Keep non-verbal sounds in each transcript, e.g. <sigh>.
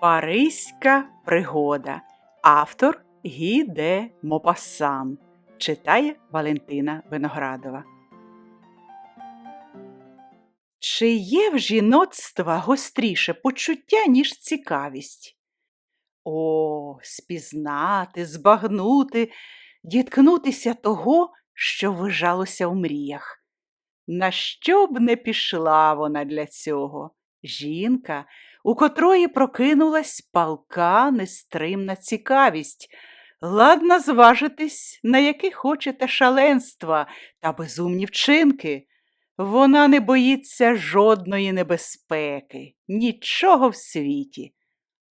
Паризька пригода. Автор Гі де Мопассан. Читає Валентина Виноградова. Чи є в жіноцтва гостріше почуття, ніж цікавість? О, спізнати, збагнути, діткнутися того, що вижалося в мріях. На що б не пішла вона для цього? Жінка, у котрої прокинулась палка нестримна цікавість, ладна зважитись, на які хочете шаленства та безумні вчинки. Вона не боїться жодної небезпеки, нічого в світі.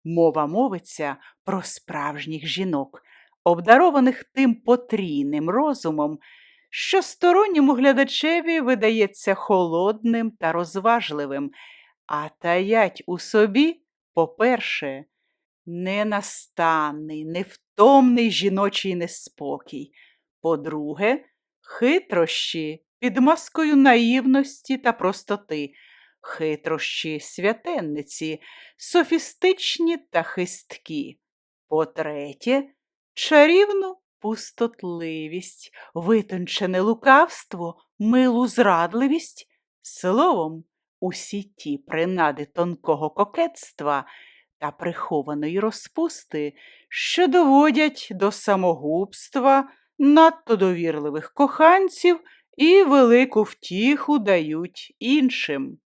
Мова мовиться про справжніх жінок, обдарованих тим потрійним розумом, що сторонньому глядачеві видається холодним та розважливим, а таять у собі, по-перше, ненастанний, невтомний жіночий неспокій, по-друге, хитрощі під маскою наївності та простоти, хитрощі святенниці, софістичні та хисткі, по-третє, чарівну пустотливість, витончене лукавство, милу зрадливість, словом, усі ті принади тонкого кокетства та прихованої розпусти, що доводять до самогубства надто довірливих коханців і велику втіху дають іншим.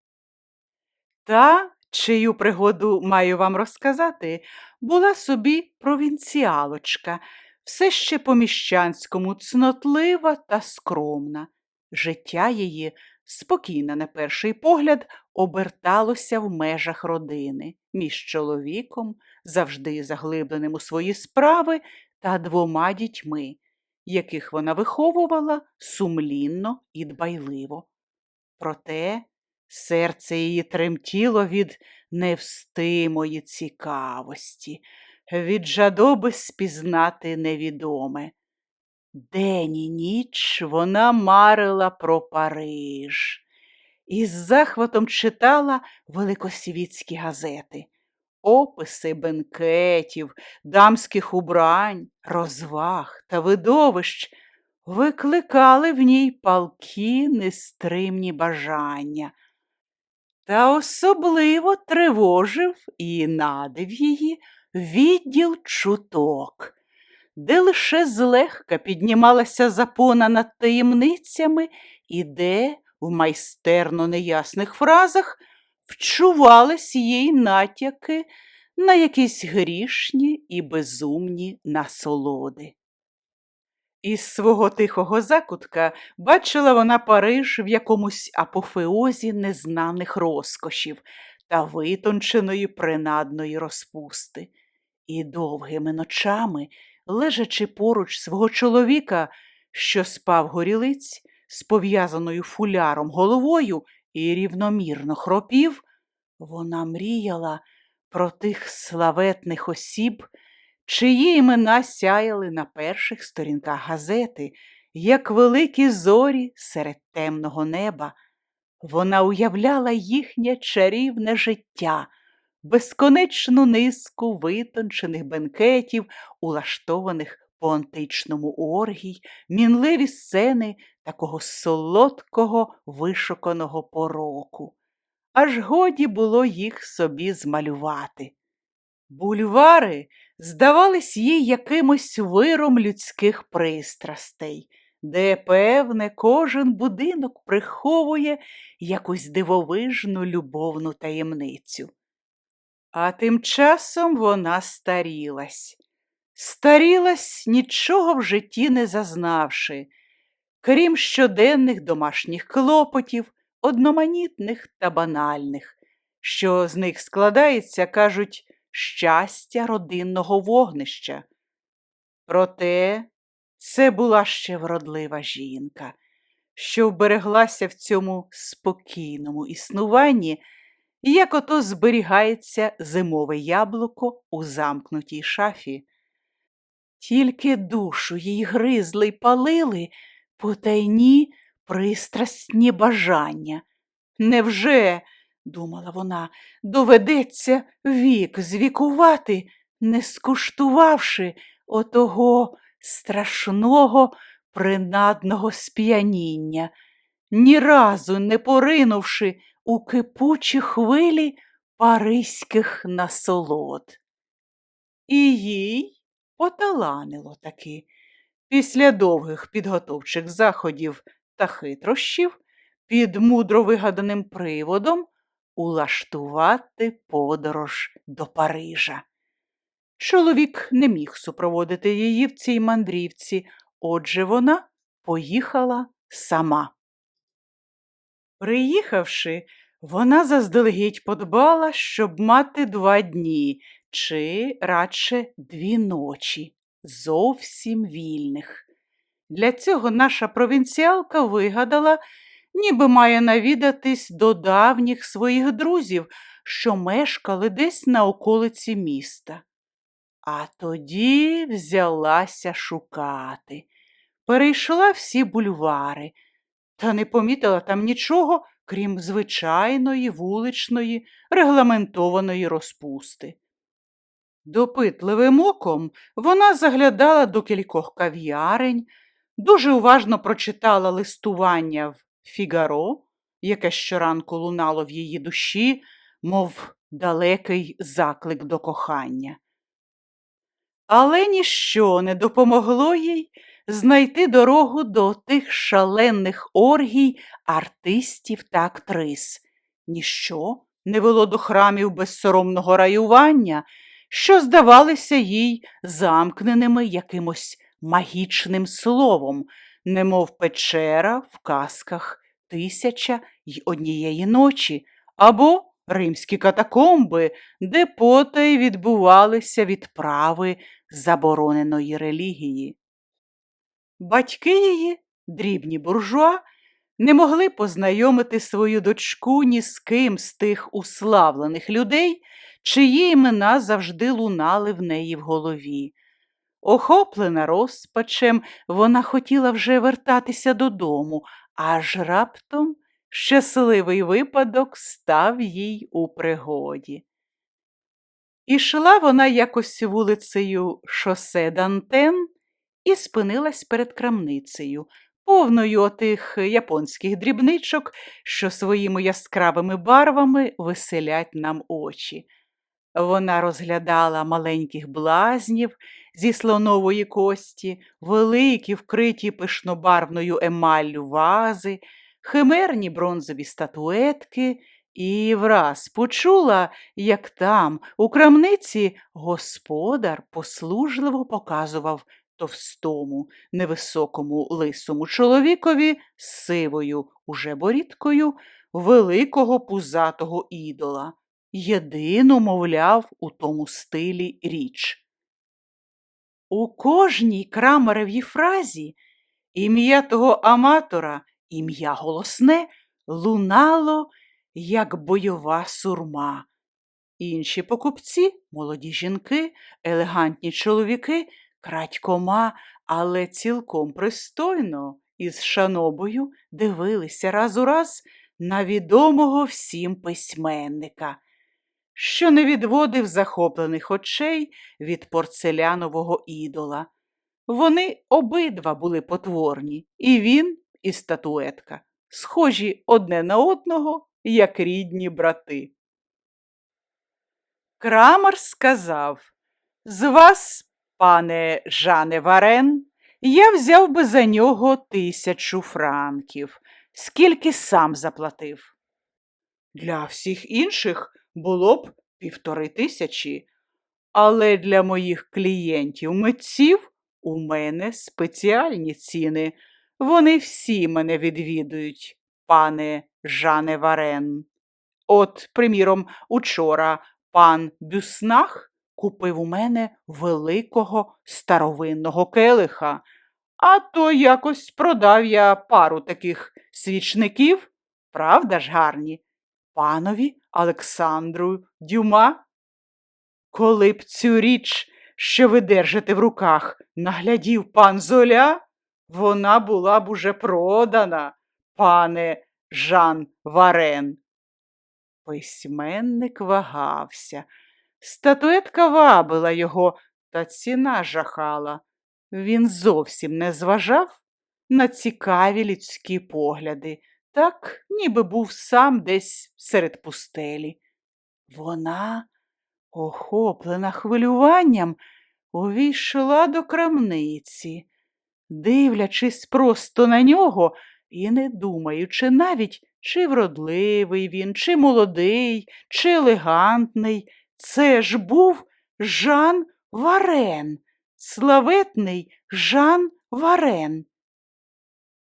Та, чию пригоду маю вам розказати, була собі провінціалочка, все ще по міщанському цнотлива та скромна. Життя її, спокійне на перший погляд, оберталося в межах родини між чоловіком, завжди заглибленим у свої справи, та двома дітьми, яких вона виховувала сумлінно і дбайливо. Проте серце її тремтіло від невстимої цікавості, від жадоби спізнати невідоме. День і ніч вона марила про Париж. І з захватом читала великосвітські газети, описи бенкетів, дамських убрань, розваг та видовищ викликали в ній палкі нестримні бажання. Та особливо тривожив і надив її відділ чуток, де лише злегка піднімалася запона над таємницями і де в майстерно неясних фразах вчувались їй натяки на якісь грішні і безумні насолоди. Із свого тихого закутка бачила вона Париж в якомусь апофеозі незнаних розкошів та витонченої принадної розпусти, і довгими ночами, лежачи поруч свого чоловіка, що спав горілиць з пов'язаною фуляром головою і рівномірно хропів, вона мріяла про тих славетних осіб, чиї імена сяяли на перших сторінках газети, як великі зорі серед темного неба. Вона уявляла їхнє чарівне життя, безконечну низку витончених бенкетів, улаштованих по античному оргій, мінливі сцени такого солодкого вишуканого пороку. Аж годі було їх собі змалювати. Бульвари здавались їй якимось виром людських пристрастей, де, певне, кожен будинок приховує якусь дивовижну любовну таємницю. А тим часом вона старілась. Старілась, нічого в житті не зазнавши, крім щоденних домашніх клопотів, одноманітних та банальних, що з них складається, кажуть, щастя родинного вогнища. Проте це була ще вродлива жінка, що вбереглася в цьому спокійному існуванні, як ото зберігається зимове яблуко у замкнутій шафі. Тільки душу їй гризли й палили потайні пристрасні бажання. Невже думала вона, доведеться вік звікувати, не скуштувавши отого страшного принадного сп'яніння, ні разу не поринувши у кипучі хвилі паризьких насолод. І їй поталанило таки. Після довгих підготовчих заходів та хитрощів під мудро вигаданим приводом улаштувати подорож до Парижа. Чоловік не міг супроводити її в цій мандрівці, отже вона поїхала сама. Приїхавши, вона заздалегідь подбала, щоб мати два дні чи радше дві ночі, зовсім вільних. Для цього наша провінціалка вигадала, ніби має навідатись до давніх своїх друзів, що мешкали десь на околиці міста. А тоді взялася шукати. Перейшла всі бульвари, та не помітила там нічого, крім звичайної вуличної регламентованої розпусти. Допитливим оком вона заглядала до кількох кав'ярень, дуже уважно прочитала листування в Фігаро, яке щоранку лунало в її душі, мов далекий заклик до кохання. Але ніщо не допомогло їй знайти дорогу до тих шалених оргій артистів та актрис. Ніщо не вело до храмів безсоромного раювання, що здавалися їй замкненими якимось магічним словом, немов печера в казках тисяча й однієї ночі, або римські катакомби, де потай відбувалися відправи забороненої релігії. Батьки її, дрібні буржуа, не могли познайомити свою дочку ні з ким з тих уславлених людей, чиї імена завжди лунали в неї в голові. Охоплена розпачем, вона хотіла вже вертатися додому, аж раптом щасливий випадок став їй у пригоді. Ішла вона якось вулицею шосе Дантен і спинилась перед крамницею, повною отих японських дрібничок, що своїми яскравими барвами веселять нам очі. Вона розглядала маленьких блазнів зі слонової кості, великі, вкриті пишнобарвною емаллю вази, химерні бронзові статуетки і враз почула, як там, у крамниці, господар послужливо показував товстому, невисокому лисому чоловікові з сивою уже борідкою великого пузатого ідола єдину, мовляв, у тому стилі річ. У кожній крамаревій фразі ім'я того аматора, ім'я голосне, лунало, як бойова сурма. Інші покупці, молоді жінки, елегантні чоловіки, крадькома, але цілком пристойно і з шанобою дивилися раз у раз на відомого всім письменника що не відводив захоплених очей від порцелянового ідола. Вони обидва були потворні, і він, і статуетка, схожі одне на одного, як рідні брати. Крамар сказав з вас, пане Жане Варен, я взяв би за нього тисячу франків, скільки сам заплатив. Для всіх інших було б півтори тисячі, але для моїх клієнтів митців у мене спеціальні ціни. Вони всі мене відвідують, пане Жане Варен. От, приміром, учора пан Бюснах купив у мене великого старовинного келиха, а то якось продав я пару таких свічників, правда ж гарні? панові Олександру Дюма. Коли б цю річ, що ви держите в руках, наглядів пан Золя, вона була б уже продана, пане Жан Варен. Письменник вагався. Статуетка вабила його, та ціна жахала. Він зовсім не зважав на цікаві людські погляди, так ніби був сам десь серед пустелі. Вона, охоплена хвилюванням, увійшла до крамниці, дивлячись просто на нього і не думаючи навіть, чи вродливий він, чи молодий, чи елегантний. Це ж був Жан Варен, славетний Жан Варен.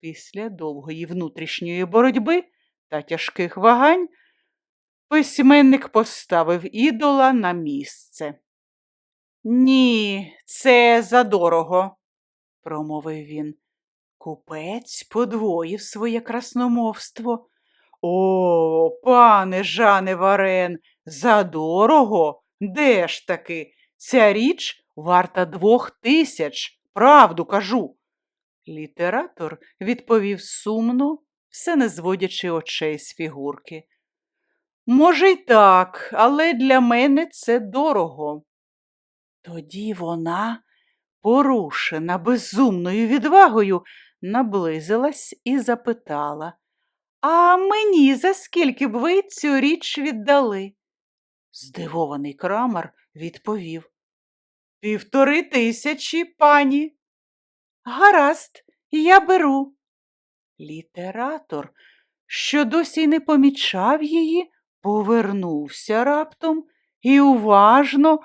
Після довгої внутрішньої боротьби та тяжких вагань письменник поставив ідола на місце. Ні, це задорого, промовив він. Купець подвоїв своє красномовство. О, пане Жане Варен, задорого? Де ж таки? Ця річ варта двох тисяч, правду кажу. Літератор відповів сумно, все не зводячи очей з фігурки. Може, й так, але для мене це дорого. Тоді вона, порушена безумною відвагою, наблизилась і запитала, А мені за скільки б ви цю річ віддали? Здивований крамар відповів. Півтори тисячі, пані. Гаразд, я беру. Літератор, що досі не помічав її, повернувся раптом і уважно,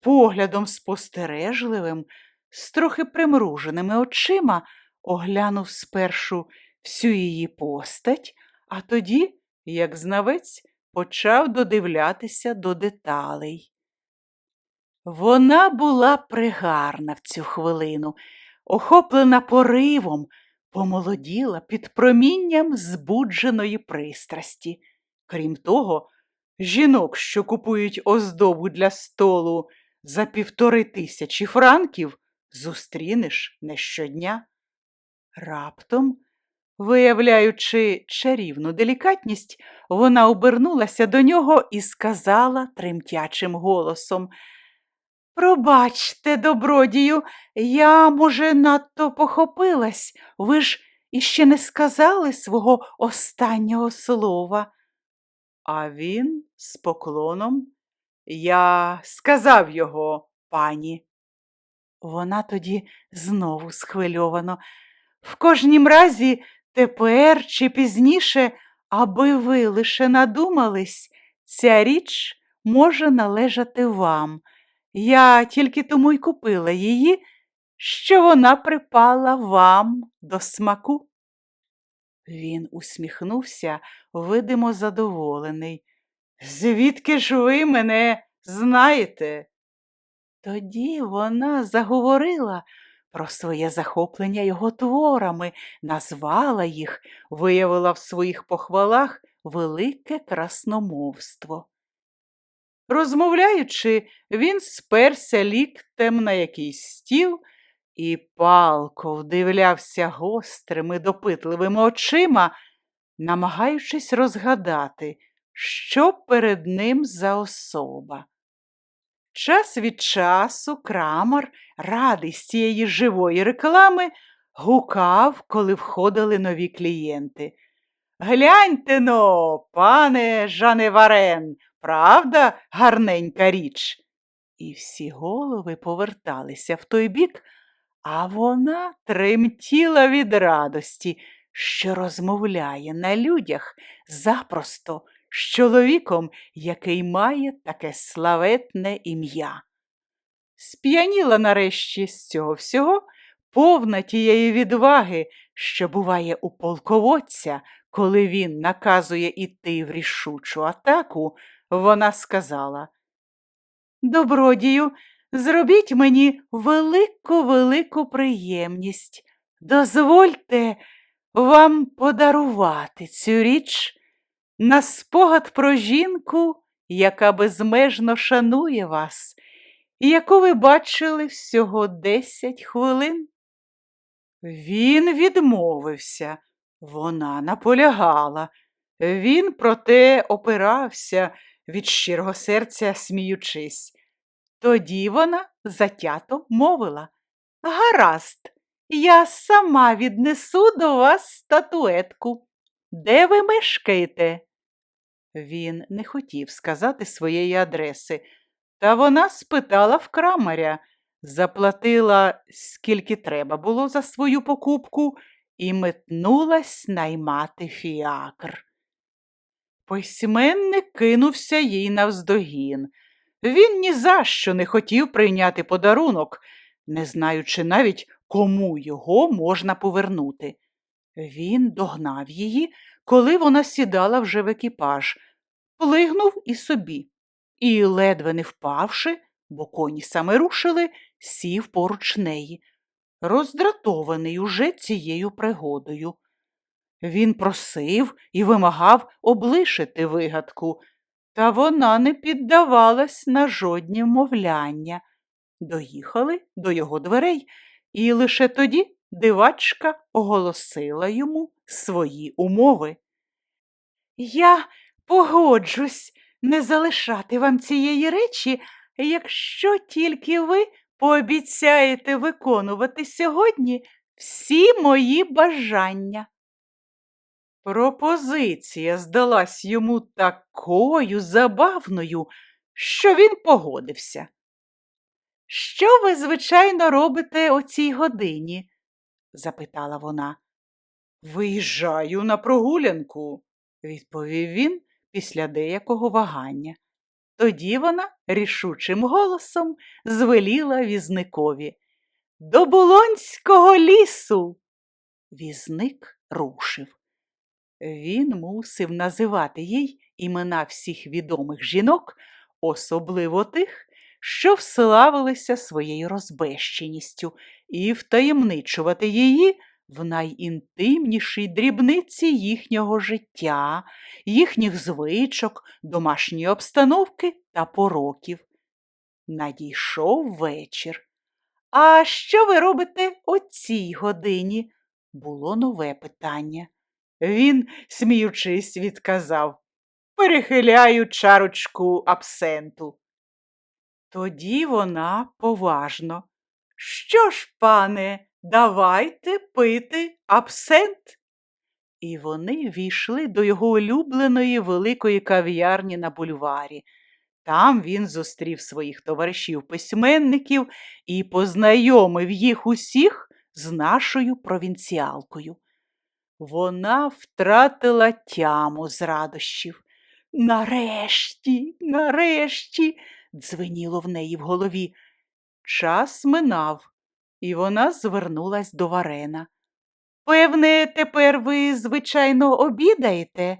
поглядом спостережливим, з трохи примруженими очима, оглянув спершу всю її постать, а тоді, як знавець, почав додивлятися до деталей. Вона була пригарна в цю хвилину, охоплена поривом, помолоділа під промінням збудженої пристрасті. Крім того, жінок, що купують оздобу для столу за півтори тисячі франків, зустрінеш не щодня. Раптом, виявляючи чарівну делікатність, вона обернулася до нього і сказала тремтячим голосом Пробачте, добродію, я, може, надто похопилась. Ви ж іще не сказали свого останнього слова. А він з поклоном Я сказав його, пані. Вона тоді знову схвильовано. В кожнім разі, тепер чи пізніше, аби ви лише надумались, ця річ може належати вам. Я тільки тому й купила її, що вона припала вам до смаку. Він усміхнувся, видимо, задоволений. Звідки ж ви мене знаєте? Тоді вона заговорила про своє захоплення його творами, назвала їх, виявила в своїх похвалах велике красномовство. Розмовляючи, він сперся ліктем на якийсь стіл і палко вдивлявся гострими, допитливими очима, намагаючись розгадати, що перед ним за особа. Час від часу крамар, радий з цієї живої реклами, гукав, коли входили нові клієнти. Гляньте но, пане Жане Варен, правда гарненька річ? І всі голови поверталися в той бік, а вона тремтіла від радості, що розмовляє на людях запросто з чоловіком, який має таке славетне ім'я. Сп'яніла нарешті з цього всього, повна тієї відваги, що буває у полководця, коли він наказує іти в рішучу атаку, вона сказала Добродію, зробіть мені велику велику приємність. Дозвольте вам подарувати цю річ на спогад про жінку, яка безмежно шанує вас, і яку ви бачили всього десять хвилин. Він відмовився, вона наполягала. Він проте опирався від щирого серця, сміючись. Тоді вона затято мовила Гаразд, я сама віднесу до вас статуетку. Де ви мешкаєте? Він не хотів сказати своєї адреси, та вона спитала в крамаря, заплатила, скільки треба було за свою покупку, і метнулась наймати фіакр. Письменник кинувся їй навздогін. Він ні за що не хотів прийняти подарунок, не знаючи навіть, кому його можна повернути. Він догнав її, коли вона сідала вже в екіпаж, плигнув і собі, і, ледве не впавши, бо коні саме рушили, сів поруч неї, роздратований уже цією пригодою. Він просив і вимагав облишити вигадку, та вона не піддавалась на жодні вмовляння. Доїхали до його дверей, і лише тоді дивачка оголосила йому свої умови. Я погоджусь не залишати вам цієї речі, якщо тільки ви пообіцяєте виконувати сьогодні всі мої бажання. Пропозиція здалась йому такою забавною, що він погодився. Що ви, звичайно, робите о цій годині? Запитала вона. Виїжджаю на прогулянку, відповів він після деякого вагання. Тоді вона рішучим голосом звеліла візникові. До Болонського лісу. Візник рушив. Він мусив називати їй імена всіх відомих жінок, особливо тих, що вславилися своєю розбещеністю, і втаємничувати її в найінтимнішій дрібниці їхнього життя, їхніх звичок, домашньої обстановки та пороків. Надійшов вечір. А що ви робите о цій годині? Було нове питання. Він, сміючись, відказав Перехиляю чарочку абсенту. Тоді вона поважно. Що ж, пане, давайте пити абсент. І вони війшли до його улюбленої великої кав'ярні на бульварі. Там він зустрів своїх товаришів-письменників і познайомив їх усіх з нашою провінціалкою. Вона втратила тяму з радощів. Нарешті, нарешті, дзвеніло в неї в голові. Час минав, і вона звернулась до Варена. Певне, тепер ви, звичайно, обідаєте?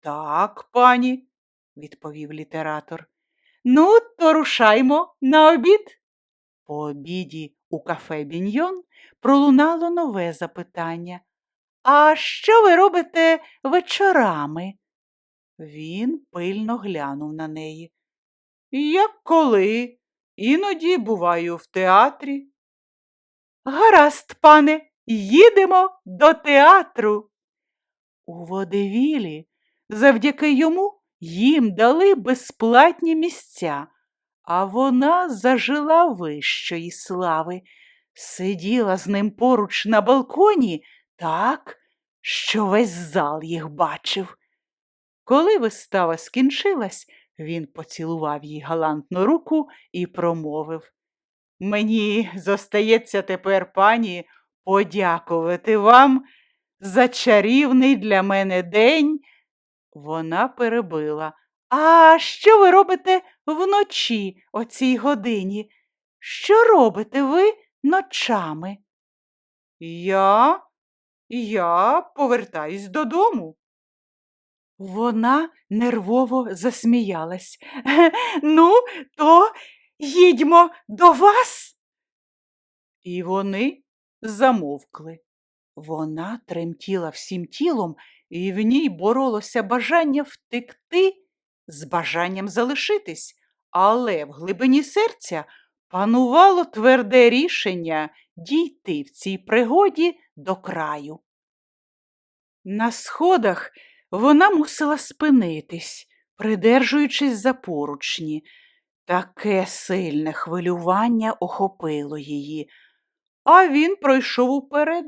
Так, пані, відповів літератор. Ну, то рушаймо на обід. По обіді у кафе Біньйон пролунало нове запитання. А що ви робите вечорами? Він пильно глянув на неї. Як коли? Іноді буваю в театрі. Гаразд, пане, їдемо до театру. У водевілі завдяки йому їм дали безплатні місця, а вона зажила вищої слави, сиділа з ним поруч на балконі так, що весь зал їх бачив. Коли вистава скінчилась, він поцілував їй галантну руку і промовив Мені зостається тепер, пані, подякувати вам за чарівний для мене день. Вона перебила. А що ви робите вночі о цій годині? Що робите ви ночами? Я, я повертаюсь додому. Вона нервово засміялась. <laughs> Ну, то їдьмо до вас. І вони замовкли. Вона тремтіла всім тілом, і в ній боролося бажання втекти з бажанням залишитись, але в глибині серця панувало тверде рішення дійти в цій пригоді до краю. На сходах вона мусила спинитись, придержуючись за поручні. Таке сильне хвилювання охопило її, а він пройшов уперед,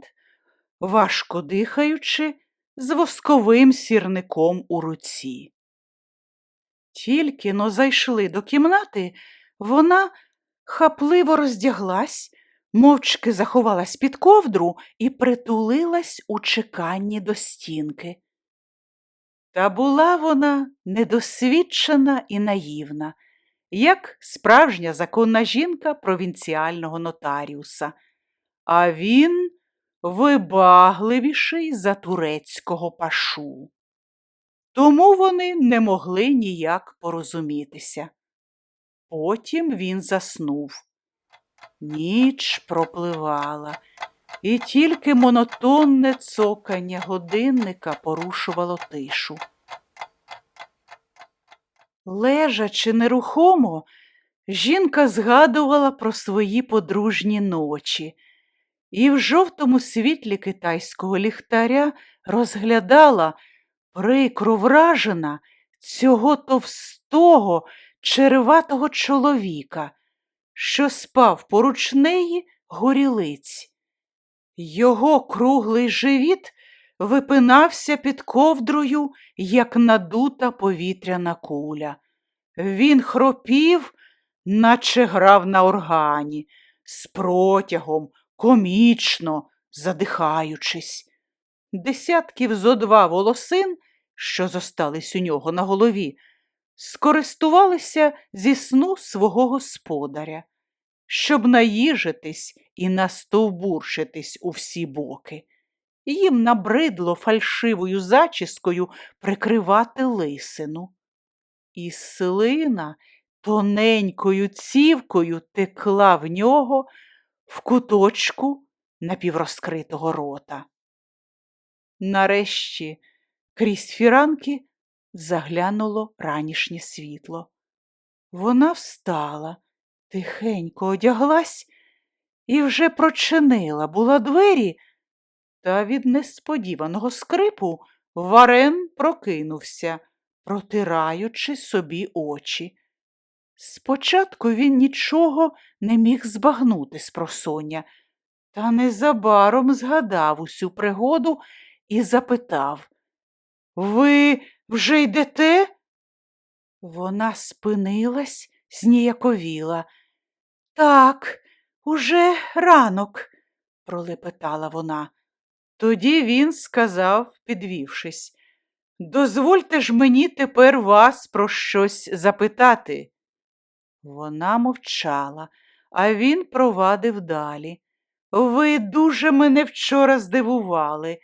важко дихаючи, з восковим сірником у руці. Тільки но зайшли до кімнати, вона хапливо роздяглась, мовчки заховалась під ковдру і притулилась у чеканні до стінки. Та була вона недосвідчена і наївна, як справжня законна жінка провінціального нотаріуса, а він вибагливіший за турецького пашу. Тому вони не могли ніяк порозумітися. Потім він заснув. Ніч пропливала, і тільки монотонне цокання годинника порушувало тишу. Лежачи нерухомо, жінка згадувала про свої подружні ночі і в жовтому світлі китайського ліхтаря розглядала, прикро вражена, цього товстого, череватого чоловіка, що спав поруч неї горілиць. Його круглий живіт випинався під ковдрою, як надута повітряна куля. Він хропів, наче грав на органі, з протягом, комічно, задихаючись. Десятків зо два волосин, що зостались у нього на голові, скористувалися зі сну свого господаря, щоб наїжитись і настовбуршитись у всі боки. Їм набридло фальшивою зачіскою прикривати лисину. І слина тоненькою цівкою текла в нього в куточку напіврозкритого рота. Нарешті крізь фіранки заглянуло ранішнє світло. Вона встала, тихенько одяглась і вже прочинила була двері, та від несподіваного скрипу Варен прокинувся, протираючи собі очі. Спочатку він нічого не міг збагнути з просоння, та незабаром згадав усю пригоду і запитав Ви вже йдете? Вона спинилась, зніяковіла. Так, уже ранок, пролепетала вона. Тоді він сказав, підвівшись, дозвольте ж мені тепер вас про щось запитати. Вона мовчала, а він провадив далі. Ви дуже мене вчора здивували.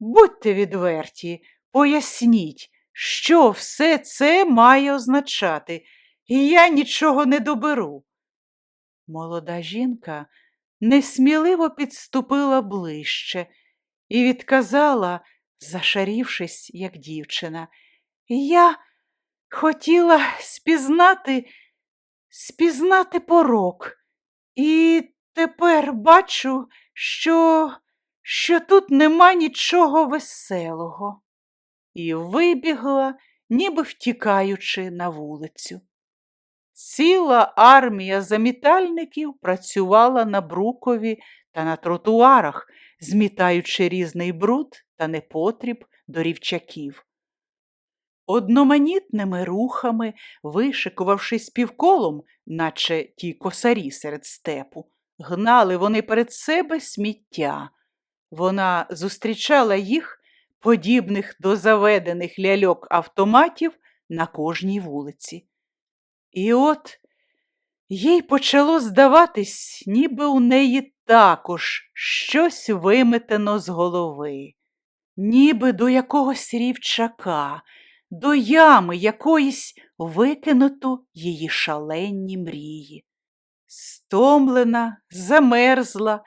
Будьте відверті, поясніть, що все це має означати, і я нічого не доберу. Молода жінка несміливо підступила ближче і відказала, зашарівшись, як дівчина. Я хотіла спізнати, спізнати порок, і тепер бачу, що, що тут нема нічого веселого. І вибігла, ніби втікаючи на вулицю. Ціла армія замітальників працювала на брукові та на тротуарах, змітаючи різний бруд та непотріб до рівчаків. Одноманітними рухами, вишикувавшись півколом, наче ті косарі серед степу, гнали вони перед себе сміття. Вона зустрічала їх, подібних до заведених ляльок автоматів, на кожній вулиці. І от їй почало здаватись, ніби у неї також щось виметено з голови, ніби до якогось рівчака, до ями якоїсь викинуто її шаленні мрії. Стомлена, замерзла,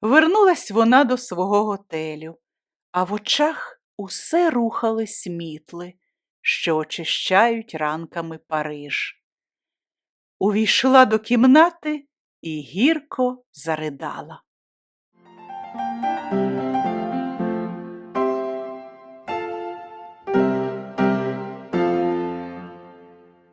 вернулась вона до свого готелю, а в очах усе рухались мітли, що очищають ранками Париж увійшла до кімнати і гірко заридала.